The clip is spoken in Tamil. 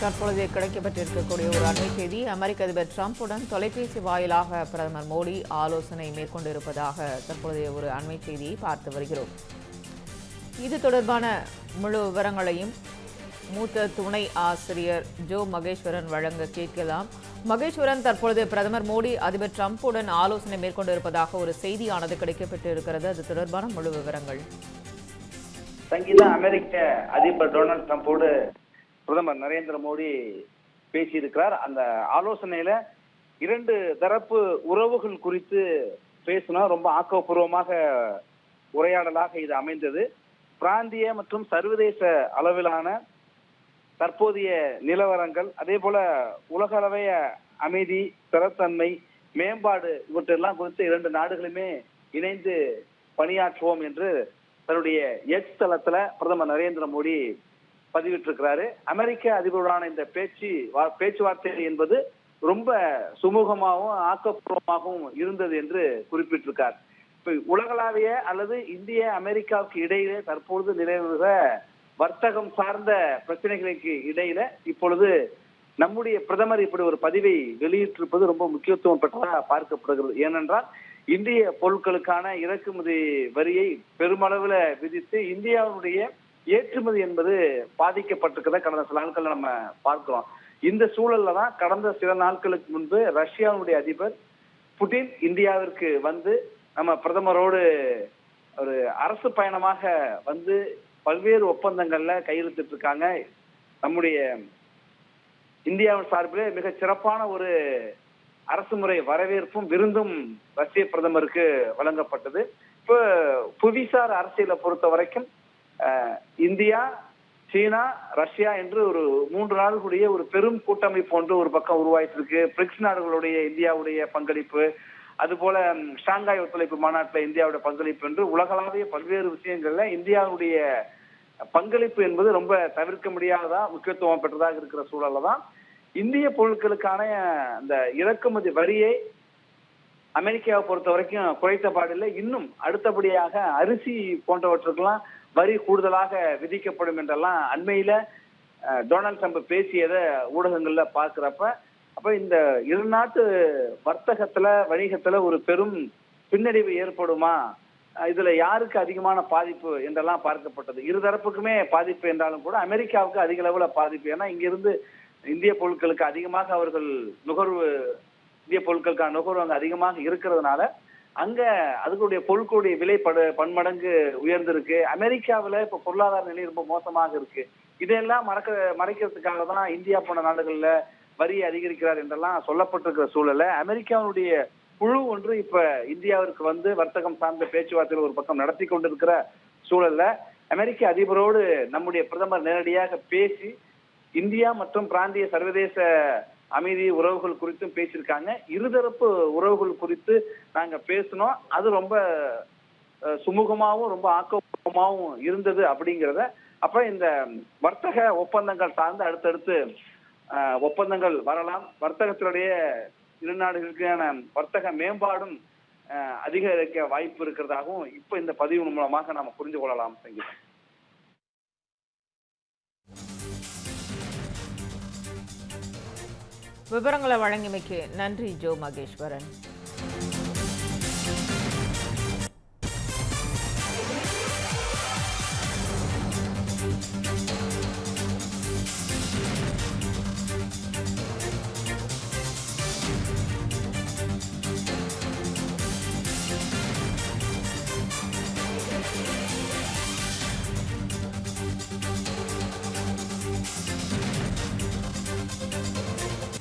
தற்பொழுது கிடைக்கப்பட்டிருக்கக்கூடிய ஒரு அண்மை செய்தி அமெரிக்க அதிபர் டிரம்புடன் தொலைபேசி வாயிலாக பிரதமர் மோடி ஆலோசனை மேற்கொண்டிருப்பதாக தற்பொழுதைய ஒரு அண்மை செய்தியை பார்த்து வருகிறோம். இது தொடர்பான முழு விவரங்களையும் மூத்த துணை ஆசிரியர் ஜோ மகேஸ்வரன் வழங்க கேட்கலாம். மகேஸ்வரன் தற்பொழுது பிரதமர் மோடி அதிபர் டிரம்புடன் ஆலோசனை மேற்கொண்டிருப்பதாக ஒரு செய்தியானது கிடைக்கப்பட்டு இருக்கிறது அது தொடர்பான முழு விவரங்கள். சங்கீதா அமெரிக்க அதிபர் டொனால்டு ட்ரம்போடு பிரதமர் நரேந்திர மோடி பேசியிருக்கிறார். அந்த ஆலோசனையில இரண்டு தரப்பு உறவுகள் குறித்து பேசினா ரொம்ப ஆக்கப்பூர்வமாக உரையாடலாக இது அமைந்தது. பிராந்திய மற்றும் சர்வதேச அளவிலான தற்போதைய நிலவரங்கள் அதே போல உலகளவைய அமைதி ஸ்திரத்தன்மை மேம்பாடு இவற்றெல்லாம் குறித்து இரண்டு நாடுகளுமே இணைந்து பணியாற்றுவோம் என்று தன்னுடைய எக்ஸ் தளத்துல பிரதமர் நரேந்திர மோடி பதிவிட்டிருக்கிறாரு. அமெரிக்க அதிபருடான இந்த பேச்சு வா- பேச்சுவார்த்தை என்பது ரொம்ப சுமூகமாகவும் ஆக்கப்பூர்வமாகவும் இருந்தது என்று குறிப்பிட்டிருக்கார். இப்ப உலகளாவிய அல்லது இந்திய அமெரிக்காவுக்கு இடையிலே தற்பொழுது நிலவுகிற வர்த்தகம் சார்ந்த பிரச்சனைகளுக்கு இடையில இப்பொழுது நம்முடைய பிரதமர் இப்படி ஒரு பதிவை வெளியிட்டிருப்பது ரொம்ப முக்கியத்துவம் பெற்றதாக பார்க்கப்படுகிறது. ஏனென்றால் இந்திய பொருட்களுக்கான இறக்குமதி வரியை பெருமளவில் விதித்து இந்தியாவுடைய ஏற்றுமதி என்பது பாதிக்கப்பட்டிருக்கிறத கடந்த சில நாட்கள் நம்ம பார்க்கிறோம். இந்த சூழல்ல தான் கடந்த சில நாட்களுக்கு முன்பு ரஷ்யாவுடைய அதிபர் புட்டின் இந்தியாவிற்கு வந்து நம்ம பிரதமரோடு ஒரு அரசு பயணமாக வந்து பல்வேறு ஒப்பந்தங்கள்ல கையெழுத்திட்டு இருக்காங்க நம்முடைய இந்தியாவின் சார்பில் மிக சிறப்பான ஒரு அரசு முறை வரவேற்பும் விருந்தும் ரஷ்ய பிரதமருக்கு வழங்கப்பட்டது. இப்போ புவிசார் அரசியலை பொறுத்த வரைக்கும் இந்தியா சீனா ரஷ்யா என்று ஒரு மூன்று நாடுகளுடைய ஒரு பெரும் கூட்டமைப்பு ஒன்று ஒரு பக்கம் உருவாயிட்டு இருக்கு பிரிக்ஸ் நாடுகளுடைய இந்தியாவுடைய பங்களிப்பு அதுபோல ஷாங்காய் ஒத்துழைப்பு மாநாட்டில் இந்தியாவுடைய பங்களிப்பு என்று உலகளாவிய பல்வேறு விஷயங்கள்ல இந்தியாவுடைய பங்களிப்பு என்பது ரொம்ப தவிர்க்க முடியாததா முக்கியத்துவம் பெற்றதாக இருக்கிற சூழல்ல தான். இந்திய பொருட்களுக்கான அந்த இறக்குமதி வரியை அமெரிக்காவை பொறுத்த வரைக்கும் குறைத்த பாடில்லை. இன்னும் அடுத்தபடியாக அரிசி போன்றவற்றுக்கெல்லாம் வரி கூடுதலாக விதிக்கப்படும் என்றெல்லாம் அண்மையில டொனால்ட் ட்ரம்ப் பேசியதை ஊடகங்கள்ல பாக்குறப்ப அப்ப இந்த இரு நாட்டு வர்த்தகத்துல வணிகத்துல ஒரு பெரும் பின்னடைவு ஏற்படுமா? இதுல யாருக்கு அதிகமான பாதிப்பு என்றெல்லாம் பார்க்கப்பட்டது. இருதரப்புக்குமே பாதிப்பு என்றாலும் கூட அமெரிக்காவுக்கு அதிக அளவுல பாதிப்பு. ஏன்னா இங்கிருந்து இந்திய பொருட்களுக்கு அதிகமாக அவர்கள் நுகர்வு இந்திய பொருட்களுக்கான நுகர்வு அங்கே அதிகமாக இருக்கிறதுனால அங்க அதுக்குடைய பொருட்களுடைய விலை படு பன்மடங்கு உயர்ந்திருக்கு. அமெரிக்காவில இப்ப பொருளாதார நிலை ரொம்ப மோசமாக இருக்கு. இதையெல்லாம் மறக்க மறைக்கிறதுக்காக தான் இந்தியா போன்ற நாடுகள்ல வரி அதிகரிக்கிறார் என்றெல்லாம் சொல்லப்பட்டிருக்கிற சூழல்ல அமெரிக்காவுடைய குழு ஒன்று இப்ப இந்தியாவிற்கு வந்து வர்த்தகம் சார்ந்த பேச்சுவார்த்தைகள் ஒரு பக்கம் நடத்தி கொண்டிருக்கிற சூழல்ல அமெரிக்க அதிபரோடு நம்முடைய பிரதமர் நேரடியாக பேசி இந்தியா மற்றும் பிராந்திய சர்வதேச அமைதி உறவுகள் குறித்தும் பேசியிருக்காங்க. இருதரப்பு உறவுகள் குறித்து நாங்க பேசினோம். அது ரொம்ப சுமூகமாகவும் சுமூகமாவும் ரொம்ப ஆக்கப்பூர்வமாகவும் இருந்தது அப்படிங்கிறத. அப்ப இந்த வர்த்தக ஒப்பந்தங்கள் சார்ந்து அடுத்தடுத்து அஹ், ஒப்பந்தங்கள் வரலாம். வர்த்தகத்தினுடைய இரு நாடுகளுக்கான வர்த்தக மேம்பாடும் அஹ், அதிகரிக்க வாய்ப்பு இருக்கிறதாகவும் இப்ப இந்த பதிவு மூலமாக நாம புரிஞ்சு கொள்ளலாம். சங்கீதா விவரங்களை வழங்கியமைக்கு நன்றி Jo Maheswaran.